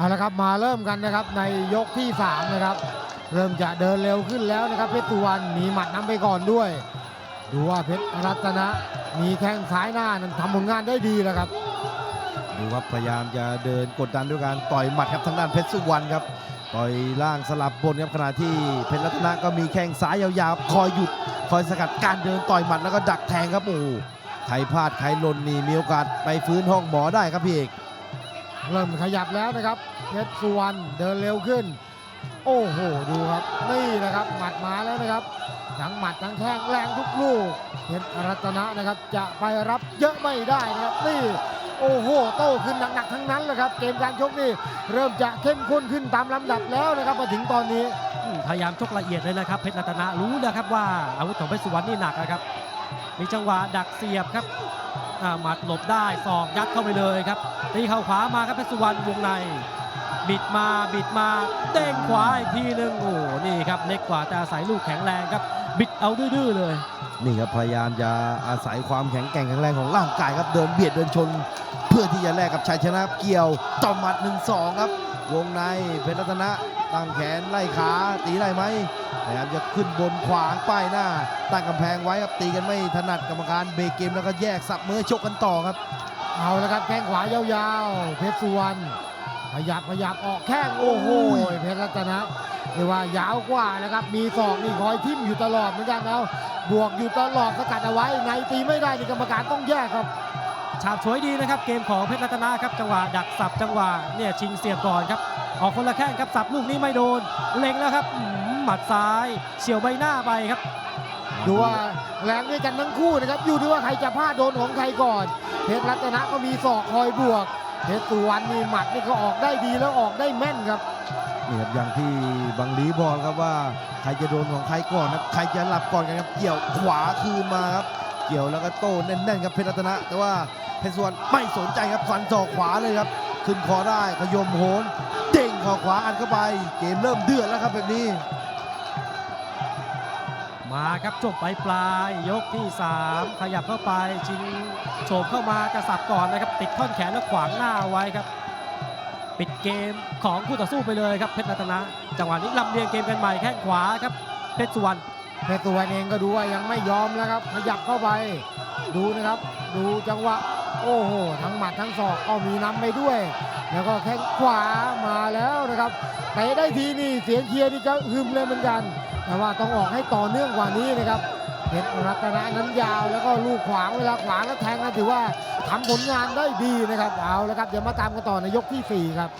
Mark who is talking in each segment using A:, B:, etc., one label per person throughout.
A: เอาละครับมาเริ่มกันนะครับในยกที่3นะครับเริ่มจะเดินเร็วขึ้นแล้วนะครับเพชรสุวรรณมีหมัดนำไปก่อนด้วย ดูว่าเพชรรัตนะมีแข้งซ้ายหน้านั้นทำผลงานได้ดีแล้วครับ
B: ดูครับพยายามจะเดินกดดันด้วยการต่อยหมัดครับทางด้านเพชรสุวรรณครับต่อยล่างสลับบนครับขณะที่เพชรรัตนะก็มีแข้งซ้ายยาวๆคอยหยุดคอยสกัดการเดินต่อยหมัดแล้วก็ดักแทงครับโอ้ใครพลาดใครหล่นนี่มีโอกาสไปฟื้นห้องหมอได้ครับพี่เอก
A: เริ่มขยับแล้วนะครับเพชรสุวรรณเดินเร็วขึ้น โอ้โหดูครับนี่นะครับหมัดมาแล้วนะครับทั้งหมัดทั้งแข้งแรงทุกลูกเพชรรัตนะนะครับจะไปรับเยอะไม่ได้นะครับนี่โอ้โหโต้ขึ้นหนักๆทั้งนั้นเลยครับ เกมการชกนี่เริ่มจะเข้มข้นขึ้นตามลำดับแล้วนะครับมาถึงตอนนี้
C: พยายามชกละเอียดเลยนะครับเพชรรัตนะรู้นะครับว่าอาวุธของเพชรสุวรรณนี่หนักนะครับ มีจังหวะดักเสียบครับ หมัดหลบได้ศอกยัดเข้าไปเลยครับตีเข่าขวามาครับเพชรสุวรรณวงใน บิดมาบิดมาเด้งขวาอีกทีหนึงโอ้โหนี่ครับเล็กกว่าแต่อาศัยลูกแข็งแรงครับ บิดเอาดื้อเลย
B: นี่ครับพยายามจะอาศัยความแข็งแกร่งแข็งแรงของร่างกายครับเดินเบียดเดินชน พื่อที่จะแลกกับชัยชนะเกี่ยวต่อหมัด1นสองครับ วงในเพชรรัตนะตั้งแขนไล่ขาตีได้ไหมพยายามจะขึ้นบนขวางป้ายหน้า ตั้งกำแพงไว้ครับตีกันไม่ถนัดกรรมการเบรกเกมแล้วก็แยกสับมือชกกันต่อครับ
A: เอาละครับแข้งขวายาวๆ เพชรสุวรรณขยับขยับออกแข้งโอ้โหเพชรรัตนะเรียกว่ายาวกว่านะครับ มีศอกนี่คอยทิ่มอยู่ตลอดเหมือนกันเอาบวกอยู่ตลอดสกัดเอาไว้ในตีไม่ได้นี่กรรมการต้องแยกครับ
C: ฉาบฉวยดีนะครับเกมของเพชรรัตนะครับจังหวะดักสับจังหวะเนี่ยชิงเสียบก่อนครับออกคนละแข้งครับสับลูกนี้ไม่โดน เล็งแล้วครับอืมหมัดซ้ายเฉียวใบหน้าไปครับ
A: ดูว่าแรงด้วยกันทั้งคู่นะครับอยู่ที่ว่าใครจะพลาดโดนของใครก่อน เพชรรัตนะก็มีศอกคอยบวก เพชรสุวรรณมีหมัดนี่ก็ออกได้ดีแล้วออกได้แม่นครับ
B: นี่ครับอย่างที่บังลีบอกครับว่าใครจะโดนของใครก่อนนะใครจะหลับก่อนกันครับเกี่ยวขวาคืนมาครับเกี่ยวแล้วก็โต้แน่นๆครับเพชรรัตนะ แต่ว่า เพชรสวนไม่สนใจครับฟันศอกขวาเลยครับขึ้นคอได้ขยมโหนเด้งเข่าขวาอัดเข้าไปเกมเริ่มเดือดแล้วครับแบบนี้
C: มาครับจบไปปลายยกที่ 3 ขยับเข้าไปชิงโฉบเข้ามากระสับก่อนนะครับ ติดท่อนแขนแล้วขวางหน้าเอาไว้ครับ ปิดเกมของคู่ต่อสู้ไปเลยครับเพชรรัตนะ จังหวะนี้ลำเลียงเกมกันใหม่แข้งขวาครับเพชรสุวรรณ
A: เพชรสุวรรณเองก็ดูว่ายังไม่ยอมแล้วครับ ขยับเข้าไปดูนะครับ ดูจังหวะ โอ้โห ทั้งหมัดทั้งศอกก็มีนำไปด้วย แล้วก็แข้งขวามาแล้วนะครับเตะได้ทีนี่เสียงเชียร์นี่ก็ฮึมเลยเหมือนกัน แต่ว่าต้องออกให้ต่อเนื่องกว่านี้นะครับเพชรรัตนะนั้นยาวแล้วก็ลูกขวางเวลาขวางแล้วแทงนั้นถือว่าทำผลงานได้ดีนะครับเอาและครับเดี๋ยวมาตามกันต่อในยกทีสี่ 4 ครับ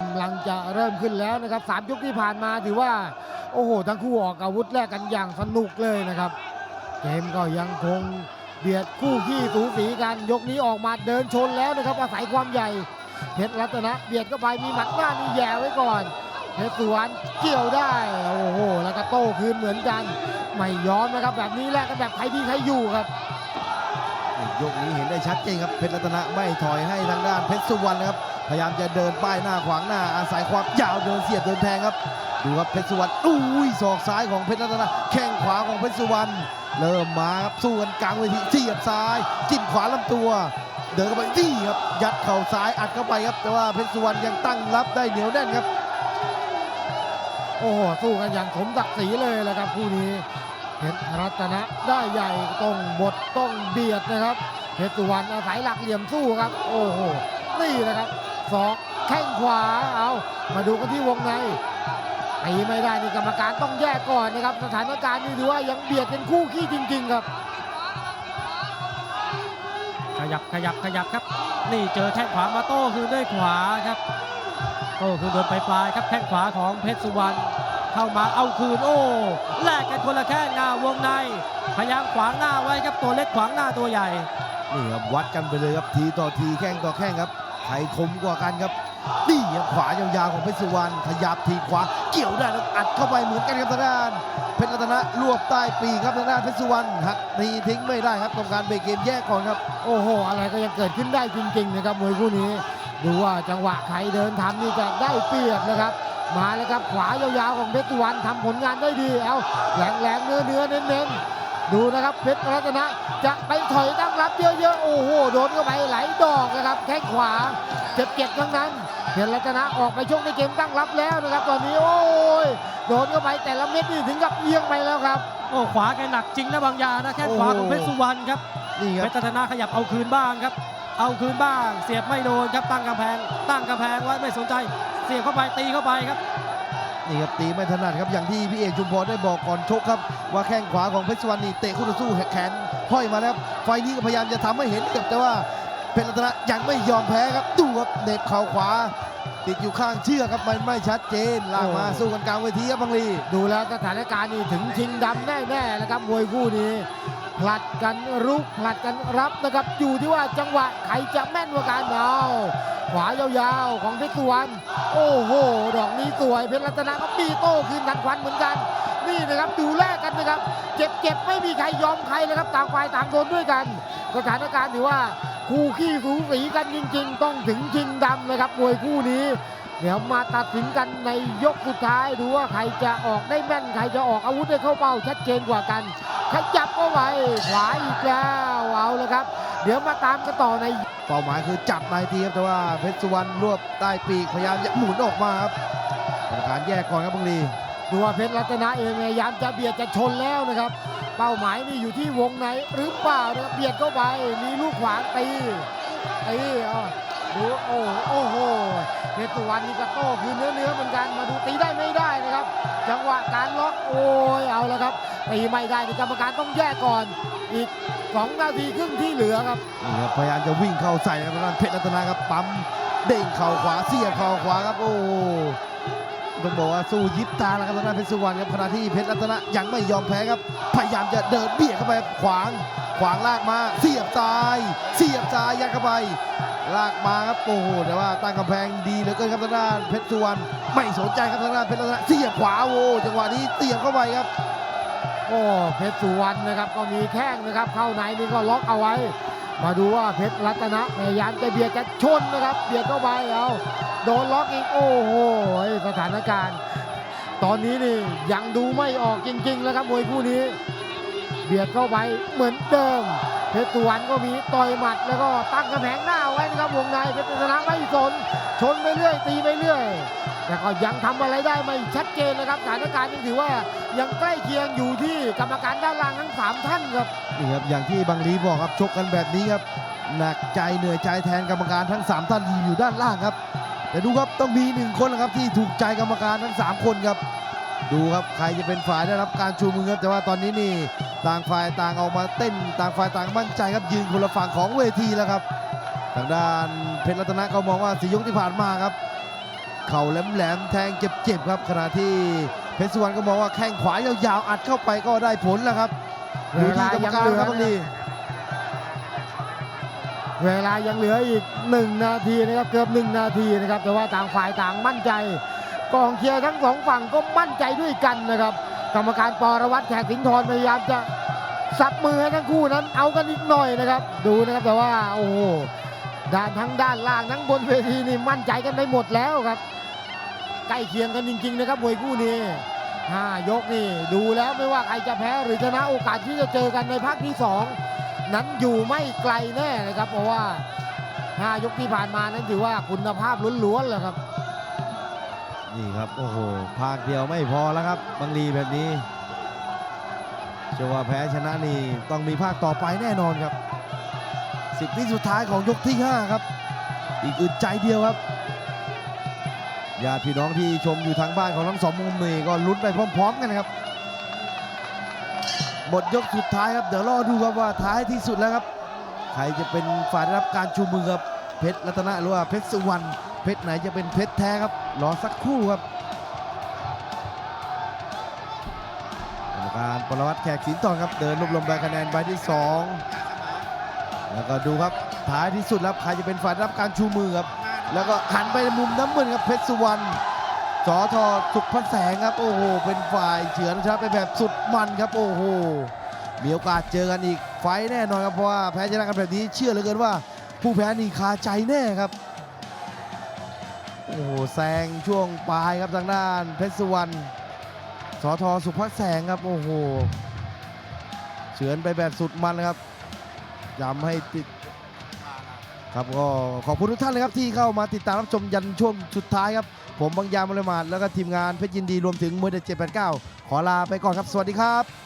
A: กำลังจะเริ่มขึ้นแล้วนะครับสามยกที่ผ่านมาถือว่า โอ้โห ทั้งคู่ออกอาวุธแลกกันอย่างสนุกเลยนะครับ เกมก็ยังคง เบียดคู่ขี้สูสีกันยกนี้ออกมาเดินชนแล้วนะครับอาศัยความใหญ่เพชรรัตนะเบียดเข้าไปมีหมัดหน้านี่แย่ไว้ก่อนเพชรสวนเกี่ยวได้โอ้โหแล้วก็โต้คืนเหมือนกันไม่ยอมนะครับแบบนี้แลกกันแบบใครดีใครอยู่ครับ
B: ยกนี้เห็นได้ชัดเจนครับเพชรรัตนะไม่ถอยให้ทางด้านเพชรสุวรรณนะครับพยายามจะเดินป้ายหน้าขวางหน้าอาศัยความยาวเดินเสียบเดินแทงครับ ดูครับเพชรสุวรรณอุ้ยศอกซ้ายของเพชรรัตนะแข้งขวาของเพชรสุวรรณ เริ่มมาครับสู้กันกลางเวทีเสียบซ้ายจิ้มขวาลำตัว เดินเข้าไปนี่ครับยัดเข่าซ้ายอัดเข้าไปครับแต่ว่าเพชรสุวรรณยังตั้งรับได้เหนียวแน่นครับ
A: โอ้โหสู้กันอย่างสมศักดิ์ศรีเลยแหละครับคู่นี้เพชรรัตนะได้ใหญ่ต้องบดต้องเบียดนะครับเพชรสุวรรณอาศัยหลักเหลี่ยมสู้ครับ โอ้โหนี่นะครับศอกแข้งขวาเอามาดูกันที่วงใน ตีไม่ได้นี่กรรมการต้องแยกก่อนนะครับ สถานการณ์นี้ถือว่ายังเบียดเป็นคู่ขี้จริง ๆ ครับ
C: ขยับขยับขยับครับ นี่เจอแข้งขวามาโต้คืนด้วยขวาครับโต้คืนโดนไปปลายๆครับแข้งขวาของเพชรสุวรรณเข้ามาเอาคืนโอ้แลกกันคนละแข้งหน้าวงใน พยายามขวางหน้าไว้ครับตัวเล็กขวางหน้าตัวใหญ่
B: นี่ครับวัดกันไปเลยครับทีต่อทีแข้งต่อแข้งครับใครคมกว่ากันครับ นี่ขวายาวๆของเพชรสุวรรณขยับทีขวา เกี่ยวได้แล้วอัดเข้าไปเหมือนกันครับทางด้านเพชรรัตนะรวบใต้ปีกครับทางด้านเพชรสุวรรณหักทีทิ้งไม่ได้ครับกรรมการเบรกเกมแยกก่อนครับ
A: โอ้โห อะไรก็ยังเกิดขึ้นได้จริงๆนะครับมวยคู่นี้ ดูว่าจังหวะใครเดินทำนี่จะได้เปรียบนะครับ มาแล้วครับขวายาวๆของเพชรสุวรรณทำผลงานได้ดีเอาแหลงแหลงๆเนื้อเนื้อเน้นๆ ดูนะครับเพชรรัตนะจะไปถอยตั้งรับเยอะๆโอ้โหโดนเข้าไปหลายดอกนะครับแข้งขวาเจ็บๆทั้งนั้นเพชรรัตนะออกไปชกในเกมตั้งรับแล้วนะครับ ตอนนี้โอ้ยโดนเข้าไปแต่ละเม็ดนี่ถึงกับเอียงไปแล้วครับ
C: โอ้ขวาแกหนักจริงนะบางยานะแข้งขวาของเพชรสุวรรณครับ
B: นี่ค
C: เพ
B: รับ
C: ชรรัตนาขยับเอาคืนบ้างครับ เอาคืนบ้าง เสียบไม่โดนครับตั้งกำแพง ตั้งกำแพงไว้ไม่สนใจ เสียบเข้าไปตีเข้าไปครับ
B: นี่ครับตีไม่ถนัดครับอย่างที่พี่เอกชุมพรได้บอกก่อนชกครับ ว่าแข้งขวาของเพชรสุวรรณนี่เตะคู่ต่อสู้แขนห้อยมาแล้วไฟนี้ก็พยายามจะทำให้เห็นครับแต่ว่าเพชรรัตนะยังไม่ยอมแพ้ครับดูครับเน็บเข่าขวา ติดอยู่ข้างเชือกครับมันไม่ชัดเจนลากมาสู้กันกลางเวทีครับบังลี
A: ดูแล้วสถานการณ์นี่ถึงชิงดำแน่ๆนะครับมวยคู่นี้ ผลัดกันรุกผลัดกันรับนะครับ อยู่ที่ว่าจังหวะใครจะแม่นกว่ากันเอาขวายาวๆของเพชรสุวรรณโอ้โห ดอกนี้สวยเพชรรัตนะก็ปีโต้คืนทันควันเหมือนกัน นี่นะครับดูแลกกันนะครับ เจ็บๆ ไม่มีใครยอมใครเลยครับต่างฝ่ายต่างโดนด้วยกัน สถานการณ์ถือว่าคู่ขี้สูสีกันจริง ๆ ต้องถึงชิงดำนะครับมวยคู่นี้ เดี๋ยวมาตัดสินกันในยกสุดท้ายดูว่าใครจะออกได้แม่นใครจะออกอาวุธได้เข้าเป้าชัดเจนกว่ากัน ขยับเข้าไปขวาอีกแล้วเอาเลยครับ เดี๋ยวมาตามกันต่อใน
B: เป้าหมายคือจับนายทีครับแต่ว่าเพชรสุวรรณรวบใต้ปีกพยายามจะหมุนออกมาครับกรรมการแยกก่อนครับบังลี
A: ดูว่าเพชรรัตนะเองพยายามจะเบียดจะชนแล้วนะครับ เป้าหมายนี่อยู่ที่วงในหรือเปล่านะครับเบียดเข้าไปมีลูกขวางตีตีเอา ดูโอ้โอ้โหเพชรสุวรรณนี่ก็โต้คือเนื้อเนื้อๆเหมือนกันมาดูตีได้ไม่ได้นะครับ จังหวะการล็อกโอ้ยเอาแล้วครับตีไม่ได้นี่กรรมการต้องแยกก่อนอีกสองนาทีครึ่งที่เหลือครับ
B: พยายามจะวิ่งเข้าใส่นะครับเพชรรัตนะครับปั๊มเด้งเข่าขวาเสียบเข่าขวาครับโอ้ต้องบอกว่าสู้ยิบตาแล้วครับทางด้านเพชรสุวรรณครับขณะที่เพชรรัตนะยังไม่ยอมแพ้ครับ พยายามจะเดินเบียดเข้าไปขวาง ขวางลากมา เสียบซ้าย เสียบซ้ายยัดเข้าไป ลากมาครับโอ้โหแต่ว่าตั้งกำแพงดีเหลือเกินครับทางด้านเพชรสุวรรณไม่สนใจครับทางด้านเพชรรัตนะเสียบขวาโอ้จังหวะนี้เตียบเข้าไปครับ
A: โอ้เพชรสุวรรณนะครับก็มีแข้งนะครับ เข้าในนี่ก็ล็อกเอาไว้ มาดูว่าเพชรรัตนะพยายามจะเบียดจะชนนะครับเบียดเข้าไปเอาโดนล็อกอีกโอ้โหสถานการณ์ ตอนนี้นี่ยังดูไม่ออกจริงๆแล้วครับมวยคู่นี้ เบียดเข้าไปเหมือนเดิม เพชรสุวรรณก็มีต่อยหมัดแล้วก็ตั้งกำแพงหน้าไว้นะครับวงในเพชรรัตนะไม่สน ชนไปเรื่อย ตีไปเรื่อย แต่ก็ยังทำอะไรได้ไม่ชัดเจนนะครับสถานการณ์ยังถือว่ายังใกล้เคียงอยู่ที่กรรมการด้านล่างทั้งสามท่านครับ
B: นี่ครับอย่างที่บางลีบอกครับชกกันแบบนี้ครับหนักใจเหนื่อยใจแทนกรรมการทั้ง 3 ท่านที่อยู่ด้านล่างครับ แต่ดูครับต้องมีหนึ่งคนนะครับที่ถูกใจกรรมการทั้ง 3 คนครับ ดูครับใครจะเป็นฝ่ายได้รับการชูมือครับแต่ว่าตอนนี้นี่ ต่างฝ่ายต่างออกมาเต้น ต่างฝ่ายต่างมั่นใจครับยืนคนละฝั่งของเวทีแล้วครับ ทางด้านเพชรรัตนะเขามองว่าสียกที่ผ่านมาครับ เข่าแหลมๆแทงเจ็บๆครับขณะที่เพชรสุวรรณก็มองว่าแข้งขวายาวๆอัดเข้าไปก็ได้ผลแล้วครับอยู่ที่กรรมการครับบางลี
A: เวลายังเหลืออีก 1 นาทีนะครับเกือบ 1 นาทีนะครับ แต่ว่าต่างฝ่ายต่างมั่นใจกองเชียร์ทั้งสองฝั่งก็มั่นใจด้วยกันนะครับ กรรมการปรวัตรแขกสิงห์ทรพยายามจะ สับมือให้ทั้งคู่นั้นเอากันอีกหน่อยนะครับ ดูนะครับแต่ว่าโอ้โหด้านทั้งด้านล่างทั้งบนเวทีนี่มั่นใจกันไปหมดแล้วครับ ใกล้เคียงกันจริง ๆ นะครับมวยคู่นี้ห้ายกนี่ดูแล้วไม่ว่าใครจะแพ้หรือชนะโอกาสที่จะเจอกันในภาคที่สองนั้นอยู่ไม่ไกลแน่นะครับ เพราะว่า5ยกที่ผ่านมานั้นถือว่าคุณภาพล้วนๆเลยครับ
B: นี่ครับ โอ้โหภาคเดียวไม่พอแล้วครับบางลีแบบนี้ จะว่าแพ้ชนะนี่ต้องมีภาคต่อไปแน่นอนครับสิบวิสุดท้ายของยกที่ 5 ครับ อีกอึดใจเดียวครับญาติพี่น้องที่ชมอยู่ทางบ้านของทั้งสองมุมนี่ก็ลุ้นไปพร้อม ๆ กันครับหมดยกสุดท้ายครับเดี๋ยวรอดูครับว่าท้ายที่สุดแล้วครับ ใครจะเป็นฝ่ายได้รับการชูมือครับเพชรรัตนะหรือว่าเพชรสุวรรณเพชรไหนจะเป็นเพชรแท้ครับรอสักครู่ครับ กรรมการปรวัตแขกสินทรครับเดินรวบรวมใบคะแนนใบที่ 2 แล้วก็ดูครับท้ายที่สุดแล้วใครจะเป็นฝ่ายรับการชูมือครับแล้วก็หันไปมุมน้ำเงินครับเพชรสุวรรณสอทอสุขพันแสงครับ โอ้โห เป็นฝ่ายเฉือนชนะไปแบบสุดมันครับ โอ้โห มีโอกาสเจอกันอีกไฟแน่นอนครับ เพราะว่าแพ้ชนะกันแบบนี้เชื่อเหลือเกินว่า ผู้แพ้นี่คาใจแน่ครับ โอ้โหแซงช่วงปลายครับทางด้านเพชรสุวรรณ อทอสุภักแสงครับ โอ้โหเฉือนไปแบบสุดมันนะครับย้ำให้ติดครับก็ขอบคุณทุกท่านเลยครับที่เข้ามาติดตามรับชมยันช่วงสุดท้ายครับ ผมบางยามมลมาดแล้วก็ทีมงานเพชรยินดีรวมถึงมวยเด็ด789 ขอลาไปก่อนครับ สวัสดีครับ